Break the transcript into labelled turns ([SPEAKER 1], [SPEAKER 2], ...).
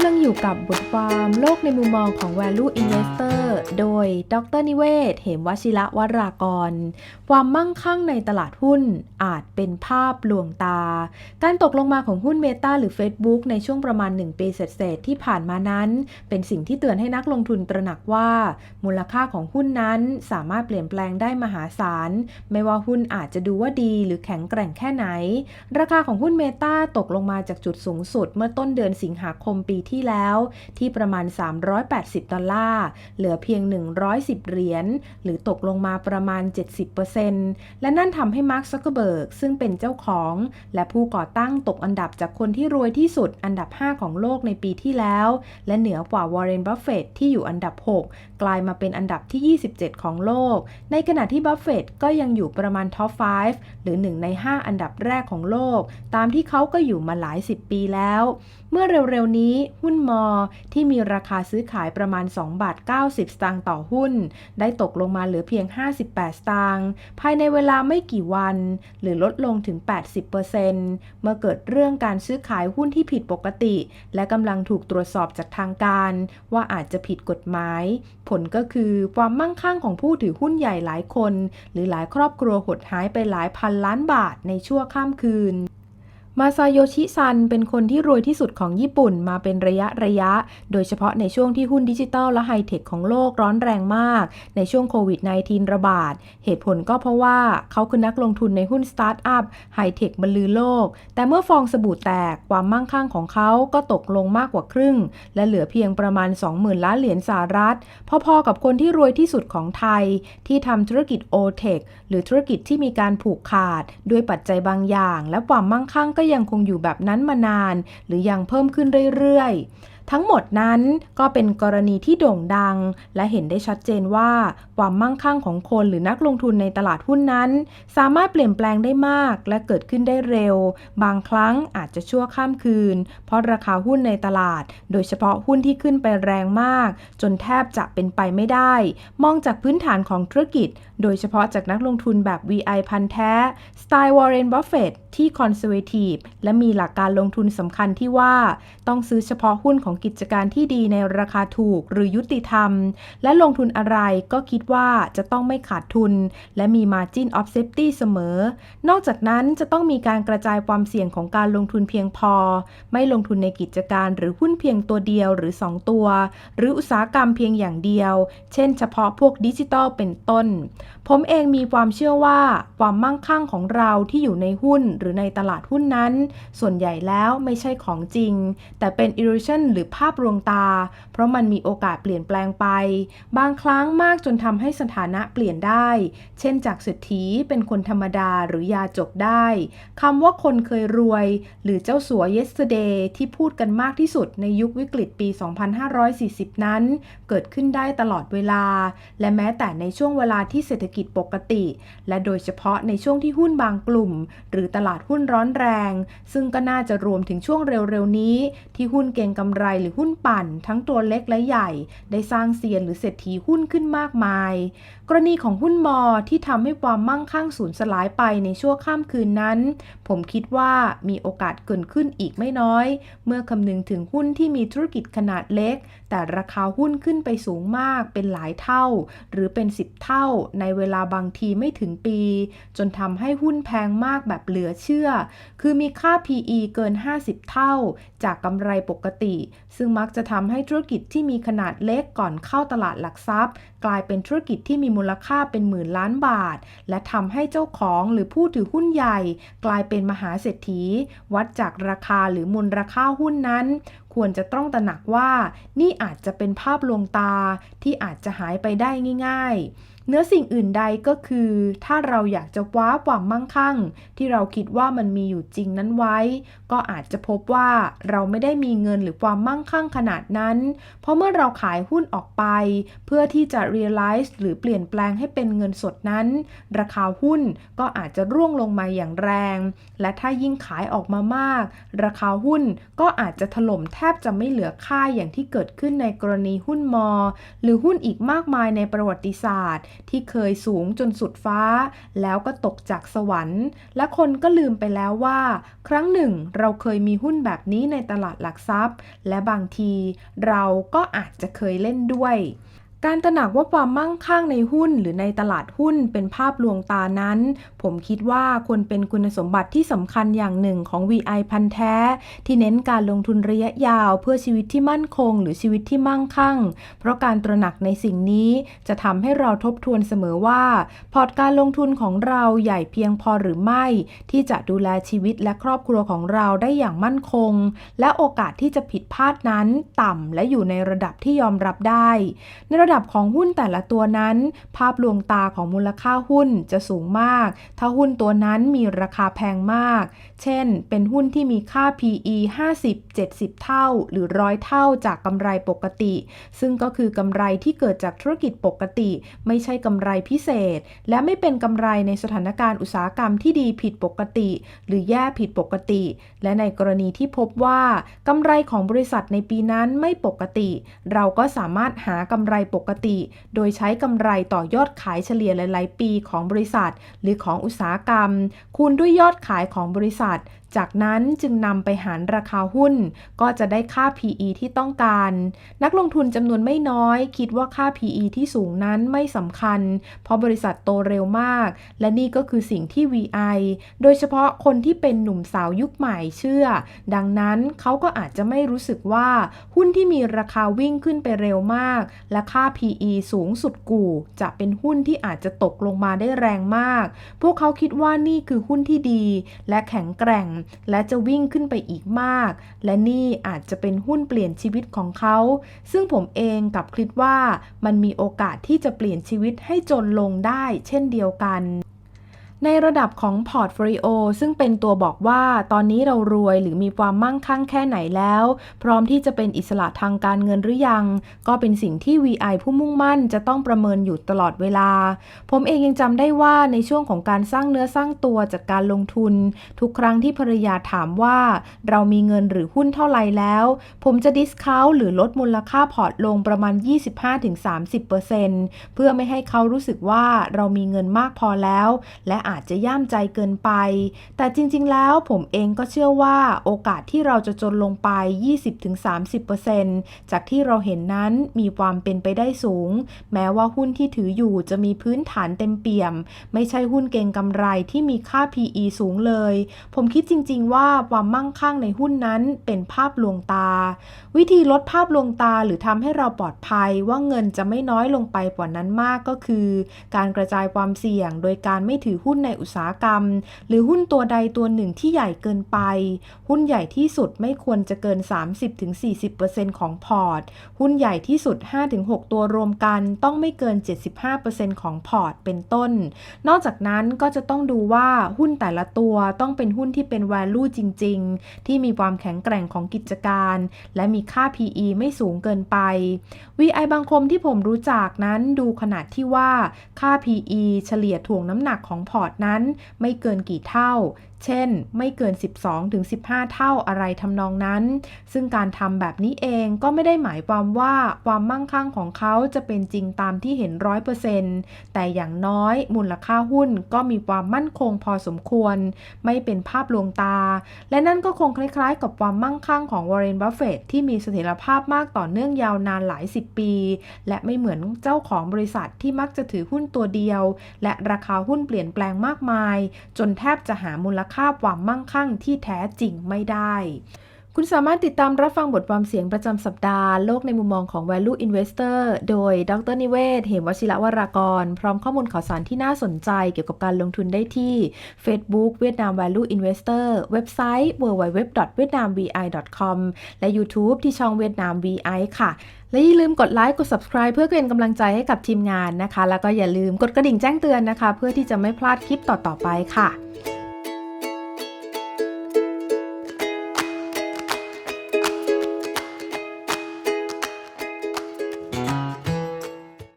[SPEAKER 1] ำลังอยู่กับบทความโลกในมุมมองของ Value Investor โดย ดรนิเวศ เหมวชิระวรากร ความมั่งคั่งในตลาดหุ้นอาจเป็นภาพลวงตา การตกลงมาของหุ้นเมตาหรือ Facebook ในช่วงประมาณ 1 ปีเศษที่ผ่านมานั้น เป็นสิ่งที่เตือนให้นักลงทุนตระหนักว่า มูลค่าของหุ้นนั้นสามารถเปลี่ยนแปลงได้มหาศาล ไม่ว่าหุ้นอาจจะดูว่าดีหรือแข็งแกร่งแค่ไหน ราคาของหุ้นเมตาตกลงมาจากจุดสูงสุด เมื่อต้นเดือนสิงหาคมปีที่แล้วที่ประมาณ 380 ดอลลาร์ เหลือเพียง 110 เหรียญ หรือตกลงมาประมาณ 70%และนั่นทำให้มาร์คซักเกอร์เบิร์กซึ่งเป็นเจ้าของ และผู้ก่อตั้งตกอันดับจากคนที่รวยที่สุดอันดับ 5 ของโลกในปีที่แล้ว และเหนือกว่าวอร์เรน บัฟเฟตที่อยู่อันดับ 6 กลายมาเป็นอันดับที่ 27 ของโลก ในขณะที่บัฟเฟตก็ยังอยู่ประมาณท็อป 5 หรือ 1 ใน 5 อันดับแรกของโลก ตามที่เขาก็อยู่มาหลาย 10 ปีแล้ว เมื่อเร็วๆนี้หุ้นมอ ที่มีราคาซื้อขายประมาณ 2 บาท 90 สตางค์ต่อหุ้น ได้ตกลงมาเหลือเพียง 58 สตางค์ภายในเวลาไม่กี่วัน หรือลดลงถึง 80%เมื่อเกิดเรื่องการซื้อขายหุ้นที่ผิดปกติ และกำลังถูกตรวจสอบจากทางการ ว่าอาจจะผิดกฎหมาย ผลก็คือความมั่งคั่งของผู้ถือหุ้นใหญ่หลายคน หรือหลายครอบครัวหดหายไปหลายพันล้านบาทในชั่วข้ามคืน มาซาโยชิซันเป็นคนที่รวยที่สุดของญี่ปุ่นมาเป็นระยะระยะ โดยเฉพาะในช่วงที่หุ้นดิจิทัลและไฮเทคของโลกร้อนแรงมาก ในช่วงโควิด -19 ระบาด เหตุผลก็เพราะว่าเขาคือนักลงทุนในหุ้นสตาร์ทอัพไฮเทคบรรลือโลก แต่เมื่อฟองสบู่แตกความมั่งคั่งของเขาก็ตกลงมากกว่าครึ่ง และเหลือเพียงประมาณ 20,000 ล้านเหรียญสหรัฐ พอๆกับคนที่รวยที่สุดของไทย ที่ทำธุรกิจโอเทคหรือธุรกิจที่มีการผูกขาด ด้วยปัจจัยบางอย่าง และความมั่งคั่งก็ยังคงอยู่แบบนั้นมานาน หรือยังเพิ่มขึ้นเรื่อยๆ ทั้งหมดนั้นก็เป็นกรณีที่โด่งดัง และเห็นได้ชัดเจนว่า ความมั่งคั่งของคนหรือนักลงทุนในตลาดหุ้นนั้น สามารถเปลี่ยนแปลงได้มากและเกิดขึ้นได้เร็ว บางครั้งอาจจะชั่วข้ามคืน เพราะราคาหุ้นในตลาด โดยเฉพาะหุ้นที่ขึ้นไปแรงมาก จนแทบจะเป็นไปไม่ได้ มองจากพื้นฐานของธุรกิจ โดยเฉพาะจากนักลงทุนแบบ VI พันธุ์แท้สไตล์วอร์เรนบัฟเฟตที่คอนเซอร์เวทีฟและมีหลักการลงทุนสำคัญที่ว่า ต้องซื้อเฉพาะหุ้นของกิจการที่ดีในราคาถูกหรือยุติธรรม และลงทุนอะไรก็คิดว่าจะต้องไม่ขาดทุน และมี Margin of Safety เสมอ นอกจากนั้นจะต้องมีการกระจายความเสี่ยงของการลงทุนเพียงพอ ไม่ลงทุนในกิจการหรือหุ้นเพียงตัวเดียวหรือ 2 ตัว หรืออุตสาหกรรมเพียงอย่างเดียว เช่นเฉพาะพวกดิจิทัลเป็นต้น ผมเองมีความเชื่อว่าความมั่งคั่งของเราที่อยู่ในหุ้นหรือในตลาดหุ้นนั้น ส่วนใหญ่แล้วไม่ใช่ของจริง แต่เป็น illusion หรือภาพลวงตา เพราะมันมีโอกาสเปลี่ยนแปลงไป บางครั้งมากจนทำให้สถานะเปลี่ยนได้ เช่นจากเศรษฐีเป็นคนธรรมดาหรือยาจกได้คำว่าคนเคยรวย หรือเจ้าสัว yesterday ที่พูดกันมากที่สุดในยุควิกฤตปี 2540 นั้น เกิดขึ้นได้ตลอดเวลา และแม้แต่ในช่วงเวลาที่เศรษฐกิจปกติ และโดยเฉพาะในช่วงที่หุ้นบางกลุ่ม หรือตลาดหุ้นร้อนแรง ซึ่งก็น่าจะรวมถึงช่วงเร็วๆนี้ ที่หุ้นเก่งกำไรหรือหุ้นปั่น ทั้งตัวเล็กและใหญ่ ได้สร้างเซียนหรือเศรษฐีหุ้นขึ้นมากมาย กรณีของหุ้นมอที่ทำให้ความมั่งคั่งสูญสลายไปในชั่วข้ามคืนนั้น ผมคิดว่ามีโอกาสเกิดขึ้นอีกไม่น้อย เมื่อคำนึงถึงหุ้นที่มีธุรกิจขนาดเล็ก แต่ราคาหุ้นขึ้นไปสูงมากเป็นหลายเท่า หรือเป็น 10 เท่า ในเวลาบางทีไม่ถึงปี จนทำให้หุ้นแพงมากแบบเหลือเชื่อ คือมีค่า PE เกิน 50 เท่า จากกำไรปกติซึ่งมักจะทำให้ธุรกิจที่มีขนาดเล็กก่อนเข้าตลาดหลักทรัพย์ กลายเป็นธุรกิจที่มีมูลค่าเป็นหมื่นล้านบาท และทำให้เจ้าของหรือผู้ถือหุ้นใหญ่ กลายเป็นมหาเศรษฐี วัดจากราคาหรือมูลราคาหุ้นนั้น ควรจะต้องตระหนักว่า นี่อาจจะเป็นภาพลวงตาที่อาจจะหายไปได้ง่าย ๆ เนื้อสิ่งอื่นใดก็คือ ถ้าเราอยากจะว้าความมั่งคั่ง ที่เราคิดว่ามันมีอยู่จริงนั้นไว้ ก็อาจจะพบว่าเราไม่ได้มีเงินหรือความมั่งคั่งขนาดนั้น เพราะเมื่อเราขายหุ้นออกไป เพื่อที่จะ realize หรือเปลี่ยนแปลงให้เป็นเงินสดนั้น ราคาหุ้นก็อาจจะร่วงลงมาอย่างแรง และถ้ายิ่งขายออกมามาก ราคาหุ้นก็อาจจะถล่มแทบจะไม่เหลือค่าอย่างที่เกิดขึ้นในกรณีหุ้นมอ หรือหุ้นอีกมากมายในประวัติศาสตร์ที่เคยสูงจนสุดฟ้า แล้วก็ตกจากสวรรค์ และคนก็ลืมไปแล้วว่า ครั้งหนึ่งเราเคยมีหุ้นแบบนี้ในตลาดหลักทรัพย์ และบางทีเราก็อาจจะเคยเล่นด้วย การตระหนักว่าความมั่งคั่งในหุ้นหรือในตลาดหุ้นเป็นภาพลวงตานั้น ผมคิดว่าควรเป็นคุณสมบัติที่สำคัญอย่างหนึ่งของ VI พันธ์แท้ ที่เน้นการลงทุนระยะยาวเพื่อชีวิตที่มั่นคง หรือชีวิตที่มั่งคั่ง เพราะการตระหนักในสิ่งนี้จะทำให้เราทบทวนเสมอว่า พอร์ตการลงทุนของเราใหญ่เพียงพอหรือไม่ ที่จะดูแลชีวิตและครอบครัวของเราได้อย่างมั่นคง และโอกาสที่จะผิดพลาดนั้นต่ำและอยู่ในระดับที่ยอมรับได้ในระดับของหุ้นแต่ละตัวนั้น ภาพลวงตาของมูลค่าหุ้นจะสูงมาก ถ้าหุ้นตัวนั้นมีราคาแพงมาก เช่น เป็นหุ้นที่มีค่า PE 50-70 เท่า หรือร้อยเท่าจากกำไรปกติ ซึ่งก็คือกำไรที่เกิดจากธุรกิจปกติ ไม่ใช่กำไรพิเศษ และไม่เป็นกำไรในสถานการณ์อุตสาหกรรมที่ดีผิดปกติ หรือแย่ผิดปกติ และในกรณีที่พบว่ากำไรของบริษัทในปีนั้นไม่ปกติ เราก็สามารถหากำไรปกติ โดยใช้กำไรต่อยอดขายเฉลี่ยหลาย ๆ ปีของบริษัท หรือของอุตสาหกรรม คูณด้วยยอดขายของบริษัท จากนั้นจึงนำไปหารราคาหุ้น ก็จะได้ค่า PE ที่ต้องการ นักลงทุนจำนวนไม่น้อย คิดว่าค่า PE ที่สูงนั้นไม่สำคัญ เพราะบริษัทโตเร็วมาก และนี่ก็คือสิ่งที่ VI โดยเฉพาะคนที่เป็นหนุ่มสาวยุคใหม่เชื่อ ดังนั้นเขาก็อาจจะไม่รู้สึกว่าหุ้นที่มีราคาวิ่งขึ้นไปเร็วมาก และค่า PE สูงสุดกู่ จะเป็นหุ้นที่อาจจะตกลงมาได้แรงมาก พวกเขาคิดว่านี่คือหุ้นที่ดี และแข็งแกร่งและจะวิ่งขึ้นไปอีกมาก และนี่อาจจะเป็นหุ้นเปลี่ยนชีวิตของเขา ซึ่งผมเองกับคิดว่ามันมีโอกาสที่จะเปลี่ยนชีวิตให้จนลงได้เช่นเดียวกัน ในระดับของพอร์ตโฟลิโอซึ่งเป็นตัวบอกว่าตอนนี้เรารวยหรือมีความมั่งคั่งแค่ไหนแล้ว พร้อมที่จะเป็นอิสระทางการเงินหรือยัง ก็เป็นสิ่งที่ VI ผู้มุ่งมั่นจะต้องประเมินอยู่ตลอดเวลา ผมเองยังจำได้ว่าในช่วงของการสร้างเนื้อสร้างตัวจากการลงทุน ทุกครั้งที่ภรรยาถามว่า เรามีเงินหรือหุ้นเท่าไหร่แล้ว ผมจะดิสคาวหรือลดมูลค่าพอร์ตลงประมาณ 25-30%เพื่อไม่ให้เขารู้สึกว่าเรามีเงินมากพอแล้ว และอาจจะย่ามใจเกินไป แต่จริงๆ แล้วผมเองก็เชื่อว่าโอกาสที่เราจะจนลงไป 20-30%จากที่เราเห็นนั้นมีความเป็นไปได้สูง แม้ว่าหุ้นที่ถืออยู่จะมีพื้นฐานเต็มเปี่ยม ไม่ใช่หุ้นเก่งกำไรที่มีค่า PE สูงเลย ผมคิดจริงๆ ว่าความมั่งคั่งในหุ้นนั้นเป็นภาพลวงตา วิธีลดภาพลวงตาหรือทำให้เราปลอดภัยว่าเงินจะไม่น้อยลงไปกว่านั้นมากก็คือ การกระจายความเสี่ยงโดยการไม่ถือหุ้นในอุตสาหกรรม หรือหุ้นตัวใดตัวหนึ่งที่ใหญ่เกินไป หุ้นใหญ่ที่สุดไม่ควรจะเกิน 30-40%ของพอร์ต หุ้นใหญ่ที่สุด 5-6 ตัวรวมกันต้องไม่เกิน 75%ของพอร์ตเป็นต้น นอกจากนั้นก็จะต้องดูว่าหุ้นแต่ละตัวต้องเป็นหุ้นที่เป็น value จริง ๆ ที่มีความแข็งแกร่งของกิจการ และมีค่า PE ไม่สูงเกินไป VI บางคมที่ผมรู้จักนั้นดูขนาดที่ว่าค่า PE เฉลี่ยถ่วงน้ำหนักของพอร์ตนั้นไม่เกินกี่เท่า เช่น ไม่เกิน 12-15 เท่าอะไรทำนองนั้น ซึ่งการทำแบบนี้เองก็ไม่ได้หมายความว่าความมั่งคั่งของเขาจะเป็นจริงตามที่เห็นร้อยเปอร์เซ็นต์แต่อย่างน้อยมูลค่าหุ้นก็มีความมั่นคงพอสมควร ไม่เป็นภาพลวงตา และนั่นก็คงคล้ายๆ กับความมั่งคั่งของวอร์เรน บัฟเฟตที่มีเสถียรภาพมากต่อเนื่องยาวนานหลายสิบปี และไม่เหมือนเจ้าของบริษัทที่มักจะถือหุ้นตัวเดียว และราคาหุ้นเปลี่ยนแปลงมากมาย จนแทบจะหามูลค่าความมั่งคั่งที่แท้จริงไม่ได้ คุณสามารถติดตามรับฟังบทความเสียงประจำสัปดาห์ โลกในมุมมองของ Value Investor โดย ดรนิเวศ เหมวชิระวรากร พร้อมข้อมูลข่าวสารที่น่าสนใจเกี่ยวกับการลงทุนได้ที่ Facebook เวียดนาม Value Investor เว็บไซต์ www.vietnamvi.com และ YouTube ที่ช่องเวียดนาม VI ค่ะและอย่าลืมกดไลค์ กด subscribe เพื่อเป็นกำลังใจให้กับทีมงานนะคะ แล้วก็อย่าลืมกดกระดิ่งแจ้งเตือนนะคะ เพื่อที่จะไม่พลาดคลิปต่อ ๆ ไปค่ะ